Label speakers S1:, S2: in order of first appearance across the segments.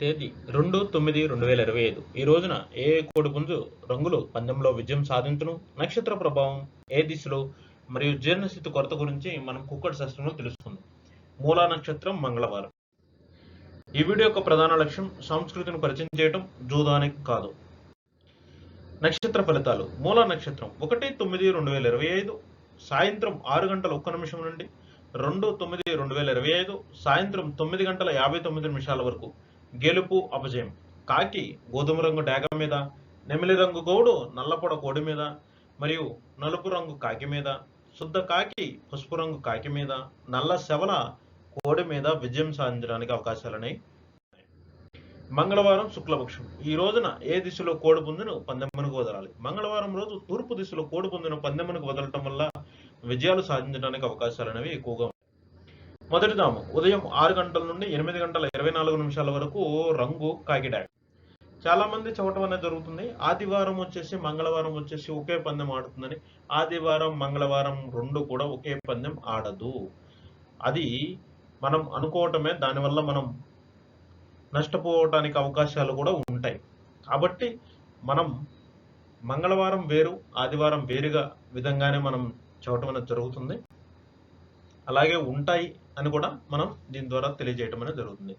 S1: తేదీ రెండు తొమ్మిది రెండు వేల ఇరవై ఐదు. ఈ రోజున ఏ కోడిపుంజు రంగులు పందెంలో విజయం సాధించును? నక్షత్ర ప్రభావం ఏ దిశలో? మరియు జీర్ణస్థితి కొరత గురించి మనం కుక్కడి శాస్త్రంలో తెలుసుకుందాం. మూలా నక్షత్రం మంగళవారం. ఈ వీడియో యొక్క ప్రధాన లక్ష్యం సంస్కృతిని పరిచయం చేయటం జూదానికి కాదు. నక్షత్ర ఫలితాలు. మూలా నక్షత్రం ఒకటి తొమ్మిది రెండు వేల ఇరవై ఐదు. సాయంత్రం ఆరు గంటల ఒక్క నిమిషం నుండి రెండు తొమ్మిది రెండు వేల ఇరవై ఐదు. సాయంత్రం తొమ్మిది గంటల యాభై తొమ్మిది నిమిషాల వరకు గెలుపు అపజయం. కాకి గోధుమ రంగు డేగ మీద నెమిలి రంగు గౌడు నల్లపొడ కోడి మీద మరియు నలుపు రంగు కాకి మీద శుద్ధ కాకి పసుపు రంగు కాకి మీద నల్ల శవల కోడి మీద విజయం సాధించడానికి అవకాశాలని మంగళవారం శుక్లపక్షం. ఈ రోజున ఏ దిశలో కోడి పుంజును పందెమ్మనికి వదలాలి? మంగళవారం రోజు తూర్పు దిశలో కోడి పుంజును పందెమ్మనికి వదలటం వల్ల విజయాలు సాధించడానికి అవకాశాలు అనేవి ఎక్కువగా మొదటిదాము. మొదటి దాము ఉదయం ఆరు గంటల నుండి ఎనిమిది గంటల ఇరవై నాలుగు నిమిషాల వరకు రంగు కాకిడాక్ చాలా మంది చవటం అనేది జరుగుతుంది. ఆదివారం వచ్చేసి మంగళవారం వచ్చేసి ఒకే పందెం ఆడుతుందని. ఆదివారం మంగళవారం రెండు కూడా ఒకే పందెం ఆడదు. అది మనం అనుకోవటమే దానివల్ల మనం నష్టపోవటానికి అవకాశాలు కూడా ఉంటాయి. కాబట్టి మనం మంగళవారం వేరు ఆదివారం వేరుగా విధంగానే మనం చూడటం అనేది జరుగుతుంది. అలాగే ఉంటాయి అని కూడా మనం దీని ద్వారా తెలియజేయటం అనేది జరుగుతుంది.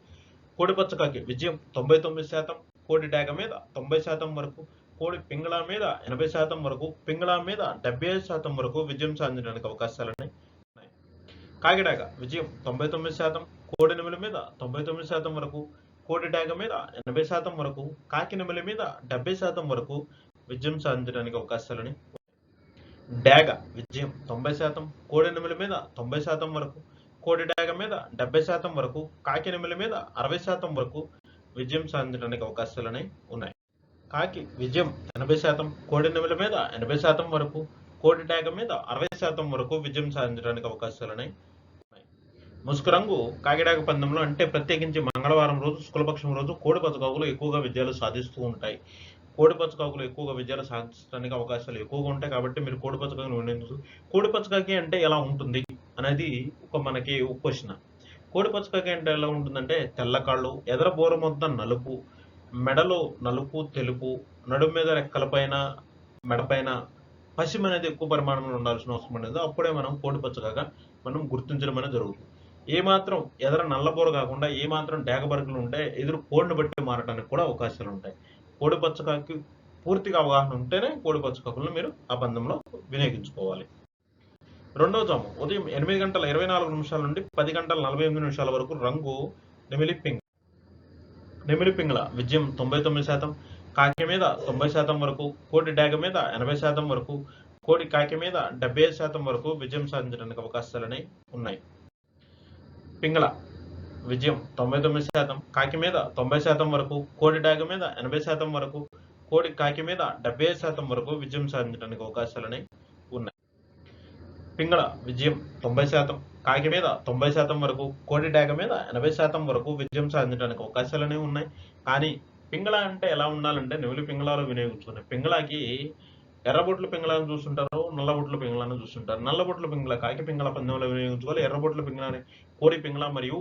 S1: కోడి పచ్చకాకి విజయం తొంభై తొమ్మిది శాతం కోడి డాగ మీద తొంభై శాతం వరకు కోడి పింగళ మీద ఎనభై శాతం వరకు పింగళ మీద డెబ్బై ఐదు శాతం వరకు విజయం సాధించడానికి అవకాశాలు ఉన్నాయి. కాకిడాగ విజయం తొంభై తొమ్మిది శాతం కోడి నెమలి మీద తొంభై తొమ్మిది శాతం వరకు కోడి డాగ మీద ఎనభై శాతం వరకు కాకి నెమలి మీద డెబ్బై శాతం వరకు విజయం సాధించడానికి అవకాశాలని డాగ విజయం తొంభై శాతం కోడి నెమలి మీద తొంభై శాతం వరకు కోడి డాగ మీద డెబ్బై శాతం వరకు కాకి మీద అరవై శాతం వరకు విజయం సాధించడానికి అవకాశాలని ఉన్నాయి. కాకి విజయం ఎనభై శాతం కోడి నెమల మీద ఎనభై శాతం వరకు కోడి డాగ మీద అరవై శాతం వరకు విజయం సాధించడానికి అవకాశాలని ఉన్నాయి. రంగు కాకిడాక పందెంలో అంటే ప్రత్యేకించి మంగళవారం రోజు శుక్లపక్షం రోజు కోడి పచ్చకాకులు ఎక్కువగా విజయాలు సాధిస్తూ ఉంటాయి. కోడి పచ్చకాకులు ఎక్కువగా విజయాలు సాధించడానికి అవకాశాలు ఎక్కువగా ఉంటాయి కాబట్టి మీరు కోడి పచ్చకాకును వినియోగించు కోడి పచ్చకాకి అంటే ఎలా ఉంటుంది? అనేది ఒక మనకి క్వశ్చన్. కోడి పచ్చకాకి అంటే ఎలా ఉంటుందంటే తెల్ల కాళ్ళు ఎదర బోర మొత్తం నలుపు మెడలో నలుపు తెలుపు నడుము మీద రెక్కలపైన మెడపైన పశ్చిమ అనేది ఎక్కువ పరిమాణంలో ఉండాల్సిన అవసరం అనేది అప్పుడే మనం కోడి పచ్చకాగా మనం గుర్తించడం అనేది జరుగుతుంది. ఏ మాత్రం ఎదర నల్లబోర కాకుండా ఏ మాత్రం డేగబరకలు ఉంటే ఎదురు కోడిని బట్టి మారడానికి కూడా అవకాశాలు ఉంటాయి. కోడి పచ్చకాకి పూర్తిగా అవగాహన ఉంటేనే కోడి పచ్చకాకులను మీరు ఆ బంధంలో వినియోగించుకోవాలి. రెండవ జాము. ఉదయం ఎనిమిది గంటల ఇరవై నాలుగు నిమిషాల నుండి పది గంటల నలభై ఎనిమిది నిమిషాల వరకు రంగు నెమిలి పింగ్ నెమిలి విజయం తొంభై తొమ్మిది శాతం కాకి మీద తొంభై శాతం వరకు కోడి డాగ మీద ఎనభై శాతం వరకు కోడి కాకి మీద డెబ్బై ఐదు శాతం వరకు విజయం సాధించడానికి అవకాశాలని ఉన్నాయి. పింగళ విజయం తొంభై తొమ్మిది శాతం కాకి మీద తొంభై శాతం వరకు కోడి డాగ మీద ఎనభై శాతం వరకు కోడి కాకి మీద డెబ్బై ఐదు శాతం వరకు విజయం సాధించడానికి అవకాశాలని పింగళ విజయం తొంభై శాతం. కాకి మీద తొంభై శాతం వరకు కోడి డేగ మీద ఎనభై శాతం వరకు విజయం సాధించడానికి అవకాశాలనే ఉన్నాయి. కానీ పింగళ అంటే ఎలా ఉండాలంటే నెవిలి పింగళాలు వినియోగించుకున్నాయి పింగళాకి ఎర్రబొట్లు పింగళాన్ని చూస్తుంటారు నల్లబొట్ల పింగళాన్ని చూస్తుంటారు. నల్లబొట్ల పింగళ కాకి పింగళ పందెంలో వినియోగించుకోవాలి ఎర్రబొట్ల పింగళాన్ని కోడి పింగళ మరియు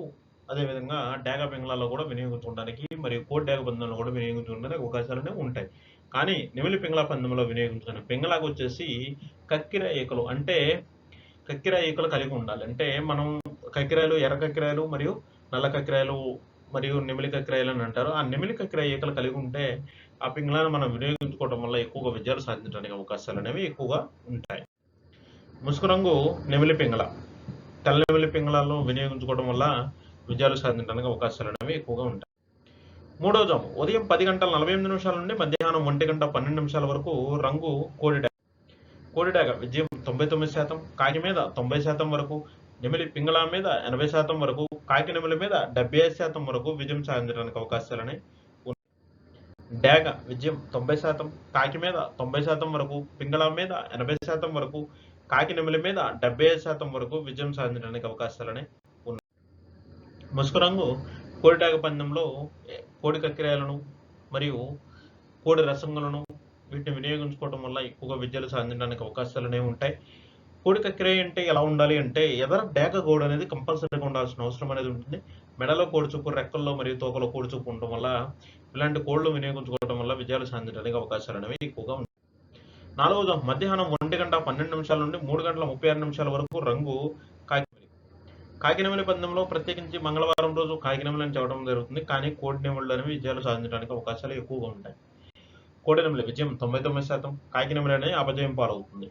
S1: అదేవిధంగా డేగ పింగళాల్లో కూడా వినియోగించుకోవడానికి మరియు కోడి డేగ పందెంలో కూడా వినియోగించుకోవడానికి అవకాశాలు ఉంటాయి. కానీ నెమిలి పింగళ పందెంలో వినియోగించుకునే పింగళాకు వచ్చేసి కక్కిర ఏకలు. అంటే కక్కిర ఈకలు కలిగి ఉండాలి. అంటే మనం కక్కిరాయలు ఎర్ర కక్కిరాయలు మరియు నల్ల కక్కిరాయలు మరియు నెమిలి కక్కిరాయలు అని అంటారు. ఆ నెమిలి కక్కిరాయ ఈకలు కలిగి ఉంటే ఆ పింగళాన్ని మనం వినియోగించుకోవడం వల్ల ఎక్కువగా విజయాలు సాధించడానికి అవకాశాలు అనేవి ఎక్కువగా ఉంటాయి. ముసుగు రంగు నెమిలి పింగళ. తెల్ల నెమిలి పింగళాలను వినియోగించుకోవడం వల్ల విజయాలు సాధించడానికి అవకాశాలు అనేవి ఎక్కువగా ఉంటాయి. మూడో జాము. ఉదయం పది గంటల నలభై ఎనిమిది నిమిషాల నుండి మధ్యాహ్నం ఒంటి గంట పన్నెండు నిమిషాల వరకు రంగు కోడి కోడిడాగ విజయం తొంభై తొమ్మిది శాతం కాకి మీద తొంభై శాతం వరకు నెమిలి పింగళ మీద ఎనభై శాతం వరకు కాకి నెమిలి మీద డెబ్బై ఐదు శాతం వరకు విజయం సాధించడానికి అవకాశాలని ఉన్నాయి. డాగ విజయం తొంభై శాతం కాకి మీద తొంభై శాతం వరకు పింగళ మీద ఎనభై శాతం వరకు కాకి నెమిలి మీద డెబ్బై ఐదు శాతం వరకు విజయం సాధించడానికి అవకాశాలని ఉన్నాయి. ముసుకు రంగు కోడిడాగ పందెంలో కోడి కక్కిరాయలను మరియు కోడి రసంగులను వీటిని వినియోగించుకోవడం వల్ల ఎక్కువగా విద్యలు సాధించడానికి అవకాశాలు అనేవి ఉంటాయి. కోడి కక్కిరాయ అంటే ఎలా ఉండాలి అంటే ఎదర డేక గోడ అనేది కంపల్సరీగా ఉండాల్సిన అవసరం అనేది ఉంటుంది. మెడలో కోడిచూపు రెక్కల్లో మరియు తోకలో కోడిచూపు ఉండడం వల్ల ఇలాంటి కోళ్ళు వినియోగించుకోవడం వల్ల విజయాలు సాధించడానికి అవకాశాలు అనేవి ఎక్కువగా ఉంటాయి. నాలుగో మధ్యాహ్నం ఒంటి గంట పన్నెండు నిమిషాల నుండి మూడు గంటల ముప్పై ఆరు నిమిషాల వరకు రంగు కాకినమిలి కాకినమిలి పందెంలో ప్రత్యేకించి మంగళవారం రోజు కాకినమిలని చెప్పడం జరుగుతుంది. కానీ కోడినెమిళ్ళు అనేవి విజయాలు సాధించడానికి అవకాశాలు ఎక్కువగా ఉంటాయి. కోడినెమిలి విజయం తొంభై తొమ్మిది శాతం కాకినెమిలి అపజయం పాలవుతుంది.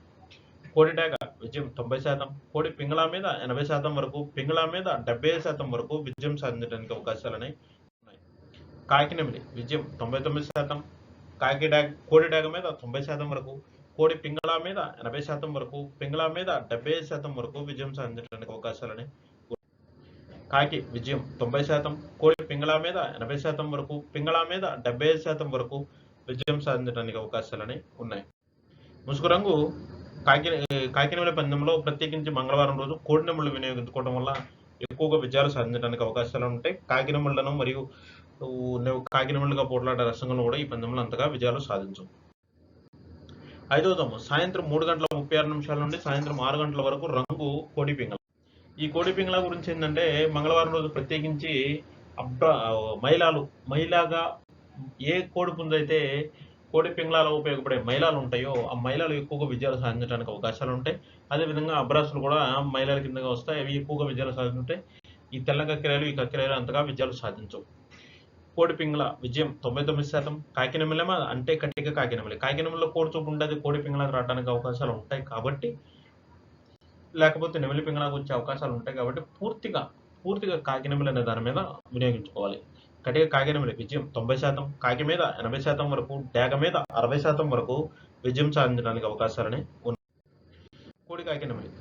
S1: కోడి డాగ విజయం తొంభై శాతం కోడి పింగళ మీద ఎనభై శాతం వరకు పింగళ మీద డెబ్బై శాతం వరకు విజయం సాధించడానికి అవకాశాలు ఉన్నాయి. కాకినెమిలి విజయం తొంభై తొమ్మిది శాతం కాకి డాగ్ కోడి డాగ మీద తొంభై శాతం వరకు కోడి పింగళ మీద ఎనభై శాతం వరకు పింగళ మీద డెబ్బై శాతం వరకు విజయం సాధించడానికి అవకాశాలని కాకి విజయం తొంభై శాతం కోడి పింగళ మీద ఎనభై శాతం వరకు పింగళ మీద డెబ్బై శాతం వరకు విజయం సాధించడానికి అవకాశాలని ఉన్నాయి. ముసుగు రంగు కాకి కాకినెమల పందెంలో ప్రత్యేకించి మంగళవారం రోజు కోడినెమ్మలు వినియోగించుకోవడం వల్ల ఎక్కువగా విజయాలు సాధించడానికి అవకాశాలు ఉంటాయి. కాకినెమ్మలను మరియు ఊ, పోట్లాడే రసంగంలో కూడా ఈ పందెంలో అంతగా విజయాలు సాధించవు. ఐదవ సాయంత్రం మూడు గంటల ముప్పై ఆరు నిమిషాల నుండి సాయంత్రం ఆరు గంటల వరకు రంగు కోడి పింగళ. ఈ కోడి పింగళ గురించి ఏంటంటే మంగళవారం రోజు ప్రత్యేకించి అబ్రా మైలాలు మైలాగా ఏ కోడి పుంజైతే కోడి పింగళాలో ఉపయోగపడే మైలాలు ఉంటాయో ఆ మైలాలు ఎక్కువగా విజయాలు సాధించడానికి అవకాశాలు ఉంటాయి. అదేవిధంగా అబ్రాసులు కూడా మైలాల కిందగా వస్తాయి. అవి ఎక్కువగా విజయాలు సాధించుంటాయి ఈ తెల్ల ఈ కక్కిరాయలు అంతగా విజయాలు సాధించవు. కోడి పింగళ విజయం తొంభై తొమ్మిది శాతం. కాకినెమిలమ అంటే కట్టిక కాకినెమిలి కాకినమిలో కోడి చూపు ఉండదు కోడి పింగళకు రావడానికి అవకాశాలు ఉంటాయి కాబట్టి లేకపోతే నెమిలి పింగళకు వచ్చే అవకాశాలు ఉంటాయి కాబట్టి పూర్తిగా పూర్తిగా కాకినెమిలి అనే దాని మీద వినియోగించుకోవాలి. కటిక కాకినెమిలి విజయం తొంభై శాతం కాకి మీద ఎనభై శాతం వరకు డేగ మీద అరవై శాతం వరకు విజయం సాధించడానికి అవకాశాలని ఉన్నాయి కోడి కాకినెమిలి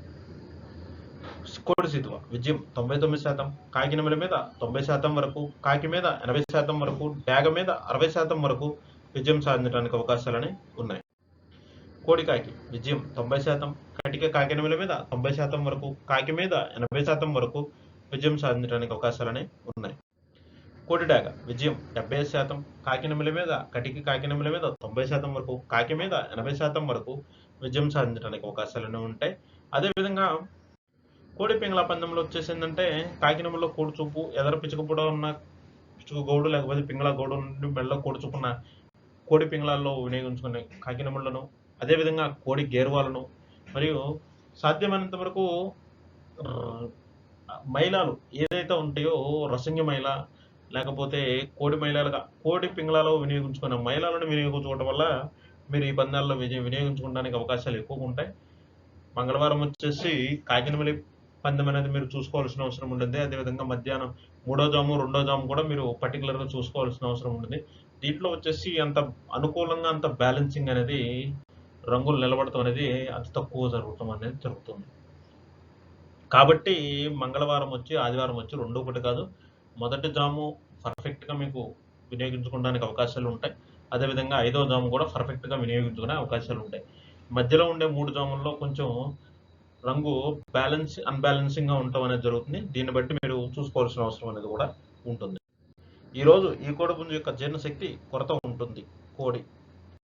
S1: కోడి సిద్ధువ విజయం తొంభై తొమ్మిది శాతం కాకినమల మీద తొంభై శాతం వరకు కాకి మీద ఎనభై శాతం వరకు డేగ మీద అరవై శాతం వరకు విజయం సాధించడానికి అవకాశాలని ఉన్నాయి. కోడి కాకి విజయం తొంభై శాతం కటిక కాకినమల మీద తొంభై శాతం వరకు కాకి మీద ఎనభై శాతం వరకు విజయం సాధించడానికి అవకాశాలని ఉన్నాయి. కోడి డాగ విజయం డెబ్బై శాతం కాకినముల మీద కటికి కాకినముల మీద తొంభై శాతం వరకు కాకి మీద ఎనభై శాతం వరకు విజయం సాధించడానికి అవకాశాలు ఉంటాయి. అదేవిధంగా కోడి పింగళ పందెంలో వచ్చేసి ఏంటంటే కోడి చూపు ఎదర పిచ్చుకపూడ ఉన్న పిచ్చుక గౌడు లేకపోతే పింగళ గౌడు నుండి మెడలో కోడి చూపున్న కోడి పింగళాల్లో వినియోగించుకునే కాకినెములను అదేవిధంగా కోడి గేరువాలను మరియు సాధ్యమైనంత వరకు మైలాలు ఏదైతే ఉంటాయో రసంగి మైల లేకపోతే కోడి మైలాలుగా కోడి పింగళాలో వినియోగించుకునే మైలాలను వినియోగించుకోవడం వల్ల మీరు ఈ పందాల్లో విజయం వినియోగించుకోవడానికి అవకాశాలు ఎక్కువగా ఉంటాయి. మంగళవారం వచ్చేసి కాకినమలి పందెం అనేది మీరు చూసుకోవాల్సిన అవసరం ఉంటుంది. అదేవిధంగా మధ్యాహ్నం మూడో జాము రెండో జాము కూడా మీరు పర్టికులర్గా చూసుకోవాల్సిన అవసరం ఉంటుంది. దీంట్లో వచ్చేసి అంత అనుకూలంగా అంత బ్యాలెన్సింగ్ అనేది రంగులు నిలబడటం అనేది అతి తక్కువ జరుగుతాం అనేది జరుగుతుంది. కాబట్టి మంగళవారం వచ్చి ఆదివారం వచ్చి రెండు ఒకటి కాదు. మొదటి జాము పర్ఫెక్ట్గా మీకు వినియోగించుకోవడానికి అవకాశాలు ఉంటాయి. అదేవిధంగా ఐదో జాము కూడా పర్ఫెక్ట్గా వినియోగించుకునే అవకాశాలు ఉంటాయి. మధ్యలో ఉండే మూడు జాముల్లో కొంచెం రంగు బ్యాలెన్స్ అన్బ్యాలెన్సింగ్గా ఉండటం అనేది జరుగుతుంది. దీన్ని బట్టి మీరు చూసుకోవాల్సిన అవసరం అనేది కూడా ఉంటుంది. ఈరోజు ఈ కోడి పుంజు యొక్క జీర్ణశక్తి కొరత ఉంటుంది. కోడి